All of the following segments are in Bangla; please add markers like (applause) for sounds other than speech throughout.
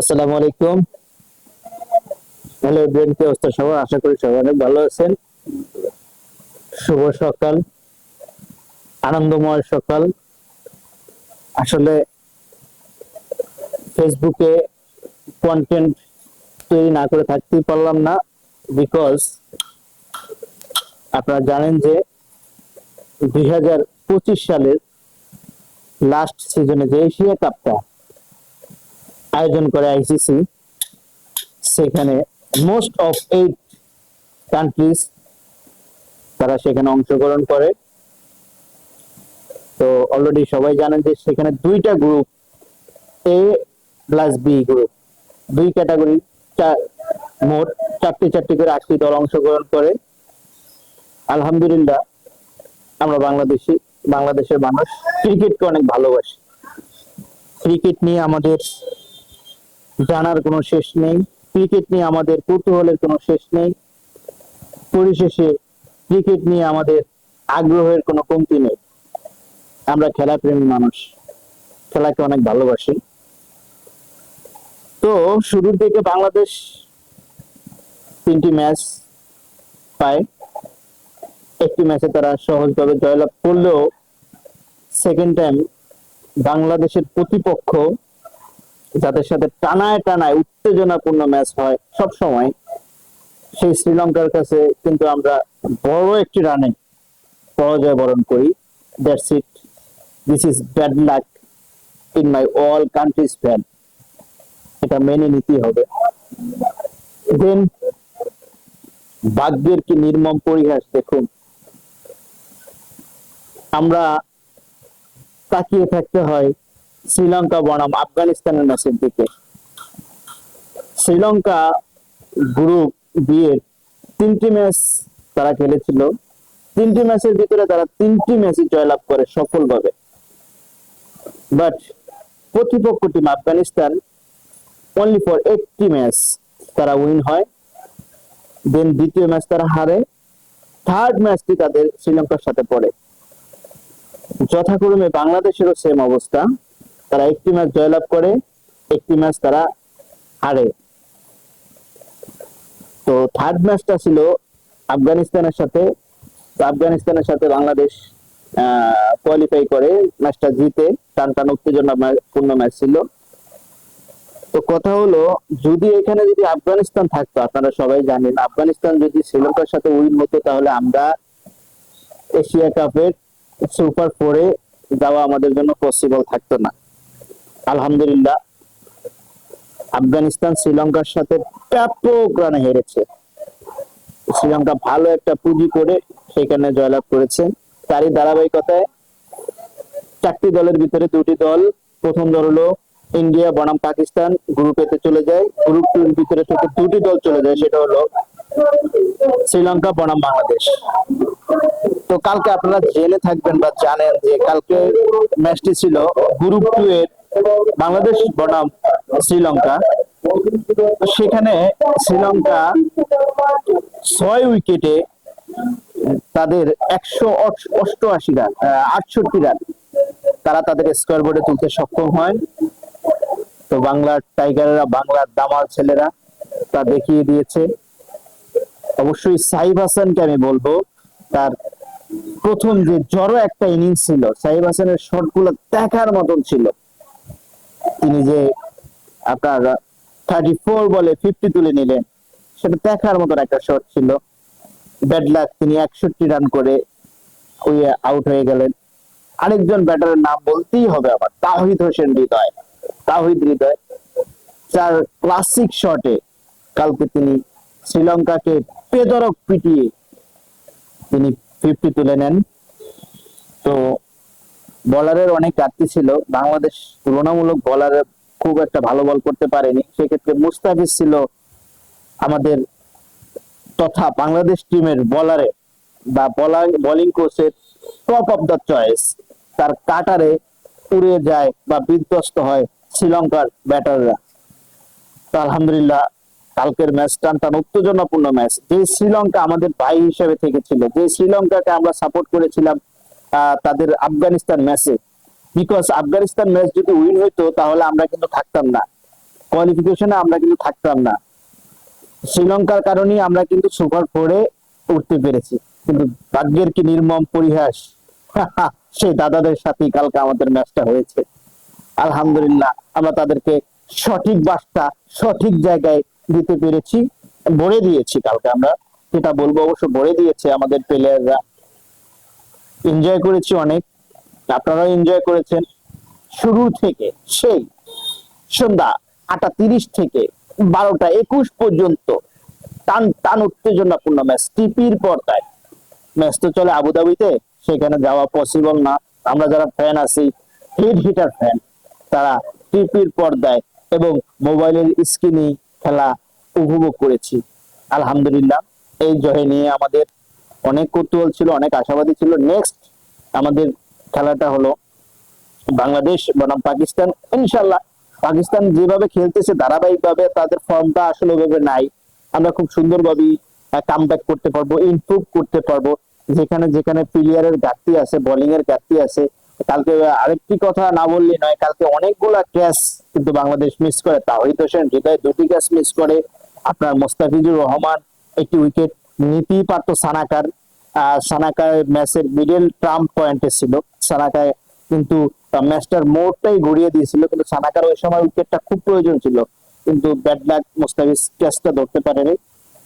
আসসালামু আলাইকুম। হ্যালো অবস্থা আশা করি সবাই অনেক ভালো আছেন। শুভ সকাল, আনন্দময় সকাল। আসলে ফেসবুকে কন্টেন্ট তৈরি না করে থাকতেই পারলাম না বিকজ আপনারা জানেন যে দুই হাজার পঁচিশ সালের লাস্ট সিজনে যে এশিয়া কাপটা আয়োজন করে আইসিসি, সেখানে মোস্ট অফ এইট কান্ট্রিজ তারা সেখানে অংশগ্রহণ করে। তো অলরেডি সবাই জানেন যে সেখানে দুইটা group A plus B group দুই ক্যাটাগরি মোট চারটি চারটি করে আটটি দল অংশগ্রহণ করে। আলহামদুলিল্লাহ, আমরা বাংলাদেশি, বাংলাদেশের মানুষ ক্রিকেটকে অনেক ভালোবাসি। ক্রিকেট নিয়ে আমাদের জানার কোনো শেষ নেই ক্রিকেট নিয়ে আমাদের কৌতূহলের কোনো শেষ নেই, পরিশেষে ক্রিকেট নিয়ে আমাদের আগ্রহের কোনো কমতি নেই। আমরা খেলাপ্রেমী মানুষ, খেলাকে অনেক ভালোবাসি। তো শুরুর দিকে বাংলাদেশ তিনটি ম্যাচ পায়। একটি ম্যাচে তারা সহজভাবে জয়লাভ করলেও সেকেন্ড টাইম বাংলাদেশের প্রতিপক্ষ যাদের সাথে টানায় টানায় উত্তেজনাপূর্ণ ম্যাচ হয় সব সময়, সেই শ্রীলঙ্কার কাছে কিন্তু আমরা বড় একটি রানে পরাজয় বরণ করি। That's it this is bad luck in my all countries fan এটা মেনে নিতেই হবে। দেন ভাগ্যের কি নির্মম পরিহাস দেখুন। আমরা তাকিয়ে থাকতে হয় শ্রীলঙ্কা বনাম, আফগানিস্তানের ম্যাচের দিকে। শ্রীলঙ্কা গ্রুপ বিয়ের তিনটি ম্যাচ তারা খেলেছিল। তিনটি ম্যাচের ভিতরে তারা তিনটি ম্যাচই জয়লাভ করে সফলভাবে। বাট প্রতিপক্ষ টিম আফগানিস্তান অনলি ফর একটি ম্যাচ তারা উইন হয়। দেন দ্বিতীয় ম্যাচ তারা হারে। থার্ড ম্যাচটি তাদের শ্রীলঙ্কার সাথে পড়ে। যথাক্রমে বাংলাদেশেরও সেম অবস্থা। তারা একটি ম্যাচ জয়লাভ করে, একটি ম্যাচ তারা হারে। তো থার্ড ম্যাচটা ছিল আফগানিস্তানের সাথে। আফগানিস্তানের সাথে বাংলাদেশ কোয়ালিফাই করে ম্যাচটা জিতে টান টান উত্তেজনা পূর্ণ ম্যাচ ছিল। তো কথা হলো, যদি এখানে যদি আফগানিস্তান থাকতো, আপনারা সবাই জানেন, আফগানিস্তান যদি শ্রীলঙ্কার সাথে উইন হতো, তাহলে আমরা এশিয়া কাপের সুপার ফোরে যাওয়া আমাদের জন্য পসিবল থাকতো না। আলহামদুলিল্লাহ, আফগানিস্তান শ্রীলঙ্কার সাথে ব্যাপক রানে হেরেছে। শ্রীলঙ্কা ভালো একটা পুঁজি করে সেখানে জয়লাভ করেছে। তারই ধারাবাহিকতায় চারটি দলের ভিতরে দুটি দল, প্রথম দল হলো ইন্ডিয়া, বনাম পাকিস্তান গ্রুপ এতে চলে যায়। গ্রুপ টুর ভিতরে থেকে দুটি দল চলে যায়, সেটা হলো শ্রীলঙ্কা, বনাম বাংলাদেশ। তো কালকে আপনারা জেনে থাকবেন বা জানেন যে কালকে ম্যাচটি ছিল গ্রুপ টু এর বাংলাদেশ বনাম শ্রীলঙ্কা। সেখানে শ্রীলঙ্কা ছয় উইকেটে তাদের একশো অষ্টআশি রান আটষট্টি রান তারা তাদের স্কোয়ার বোর্ডে তুলতে সক্ষম হয়। তো বাংলার টাইগাররা, বাংলার দামাল ছেলেরা তা দেখিয়ে দিয়েছে। অবশ্যই সাইব হাসানকে আমি বলব, তার প্রথম যে জড়ো একটা ইনিংস ছিল, সাইব হাসানের শটগুলো দেখার মতন ছিল। তিনি যে আপনার থার্টি ফোর বলে ফিফটি তুলে নিলেন। সেটা দেখার মতন একটা শট ছিল। ব্যাড লাক তিনি একষট্টি রান করে ওই আউট হয়ে গেলেন। আরেকজন ব্যাটারের নাম বলতেই হবে আমার, তাহিদ হোসেন হৃদয়। তাহিদ হৃদয়, যার ক্লাসিক শটে কালকে তিনি শ্রীলঙ্কাকে পেদরক পিটিয়ে তিনি ফিফটি তুলে নেন। তো বলারের অনেক ঘাটতি ছিল। বাংলাদেশ তুলনামূলক বলার খুব একটা ভালো বল করতে পারেনি। সেক্ষেত্রে মুস্তাফিজ ছিল আমাদের তথা বাংলাদেশ টিমের বলারে বা বলার বোলিং কোচের টপ অফ দ্য চয়েস তার কাটারে উড়ে যায় বা বিধ্বস্ত হয় শ্রীলঙ্কার ব্যাটাররা আলহামদুলিল্লাহ, কালকের ম্যাচ টান টান উত্তেজনাপূর্ণ ম্যাচ যে শ্রীলঙ্কা আমাদের ভাই হিসেবে থেকেছিল, যে শ্রীলঙ্কাকে আমরা সাপোর্ট করেছিলাম তাদের আফগানিস্তান ম্যাচে বিকজ আফগানিস্তান ম্যাচ যদি উইন হইতো, তাহলে আমরা কিন্তু থাকতাম না। কোয়ালিফিকেশনে আমরা কিন্তু থাকতাম না। শ্রীলঙ্কার কারণেই আমরা কিন্তু সুপার ফোরে উঠতে পেরেছি। কিন্তু ভাগ্যের কি নির্মম পরিহাস? (laughs) সেই দাদাদের সাথেই কালকে আমাদের ম্যাচটা হয়েছে। আলহামদুলিল্লাহ, আমরা তাদেরকে সঠিক বার্তা সঠিক জায়গায় দিতে পেরেছি। ভরে দিয়েছি কালকে আমরা। যেটা বলব অবশ্য ভরে দিয়েছে আমাদের প্লেয়াররা এনজয় করেছি অনেক। আপনারাও এনজয় করেছেন। শুরু থেকে সেই সন্ধ্যা আটটা তিরিশ থেকে বারোটা একুশ পর্যন্ত টান টান উত্তেজনাপূর্ণ ম্যাচ। টিপির পর্দায়। ম্যাচ তো চলে আবুধাবিতে, সেখানে যাওয়া পসিবল না। আমরা যারা ফ্যান আছি হিট হিটার ফ্যান তারা টিপির পর্দায় এবং মোবাইলের স্ক্রিনে খেলা উপভোগ করেছি। আলহামদুলিল্লাহ, এই জয় নিয়ে আমাদের অনেক কৌতূহল ছিল, অনেক আশাবাদী ছিল। নেক্সট আমাদের খেলাটা হলো বাংলাদেশ বনাম পাকিস্তান। ইনশাল্লাহ পাকিস্তান যেভাবে খেলতেছে ধারাবাহিকভাবে তাদের ফর্মটা আসলে ওইভাবে নাই। আমরা খুব সুন্দরভাবে কাম ব্যাক করতে পারব ইমপ্রুভ করতে পারব। যেখানে যেখানে প্লেয়ারের ঘাটতি আছে বোলিং এর ঘাটতি আছে। কালকে আরেকটি কথা না বললে নয়, কালকে অনেকগুলা ক্যাচ কিন্তু বাংলাদেশ মিস করে। তাহিদ হোসেন হৃদয় দুটি ক্যাচ মিস করে। আপনার মোস্তাফিজুর রহমান একটি উইকেট নিতেই পারতো সানাকার সানাকার ম্যাচের মিডল ট্রাম্প পয়েন্টে ছিল সানাকায় কিন্তু ম্যাচটার মোড়টাই ঘুরিয়ে দিয়েছিল কিন্তু সানাকার ওই সময় উইকেটটা খুব প্রয়োজন ছিল কিন্তু ব্যাড লাক মোস্তাফিজ ক্যাচটা ধরতে পারেনি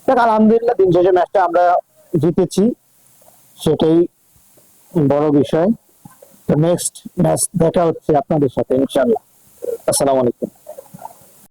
দেখ আলহামদুলিল্লাহ দিন শেষে ম্যাচটা আমরা জিতেছি। সেটাই বড় বিষয়। তো নেক্সট ম্যাচ দেখা হচ্ছে আপনাদের সাথে, ইনশাআল্লাহ। আসসালামু আলাইকুম।